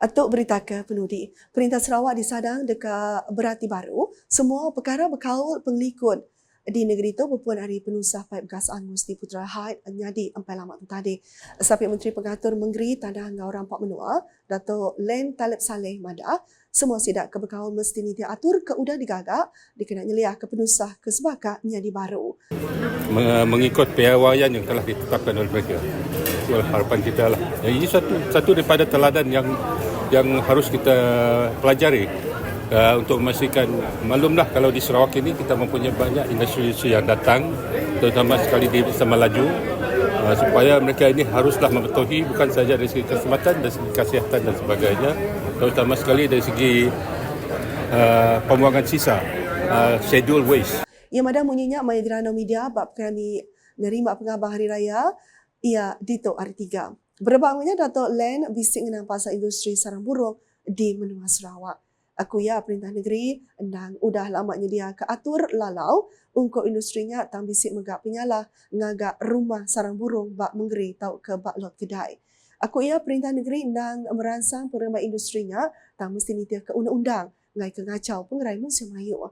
Atuk berita ke penudi. Perintah Sarawak disadang dekat berati baru, semua perkara berkaul penglikut di negeri itu berpuan hari penusah paip gas angus di Putra Haid nyadi empat lama tadi. Sapi Menteri Pengatur Menggeri tanda hangga orang Pak Menua, Dato' Len Talib Saleh Mada, semua sidak ke berkaul mesti ni diatur ke udah digagak dikena nyeliah ke penusah ke sebaka nyadi baru. mengikut piawaian yang telah ditetapkan oleh mereka. Harapan kita lah. Ini satu satu daripada teladan yang yang harus kita pelajari uh, untuk memastikan maklumlah kalau di Sarawak ini kita mempunyai banyak industri-industri yang datang terutama sekali di Semalaju uh, supaya mereka ini haruslah mematuhi bukan saja dari segi keselamatan dari segi kesihatan dan sebagainya terutama sekali dari segi uh, pembuangan sisa uh, schedule waste. Ya madam munyinya Maya Grano Media bab kami nerima pengabah hari raya. Ia ya, Dito Artiga Berbangunnya datuk Len bisik dengan pasal industri sarang burung di menua Sarawak. Aku ya perintah negeri dan udah lama dia ke atur lalau untuk industrinya tang bisik megak penyalah ngagak rumah sarang burung bak menggeri tau ke bak lot kedai. Aku ya perintah negeri dan merangsang perempuan industrinya tang mesti nitia ke undang-undang ngai ke ngacau pengerai musim ayuh.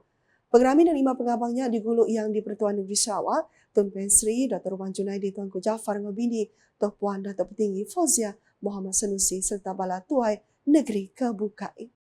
Pengerami dan lima pengabangnya diguluk yang di Pertuan Negeri Sarawak, Tun Pensri, Dr. Rumah Junaidi, Tuanku Jafar Ngabini, Tok Puan Datuk Petinggi Fauzia, Muhammad Sanusi serta Bala Tuai Negeri Kebukai.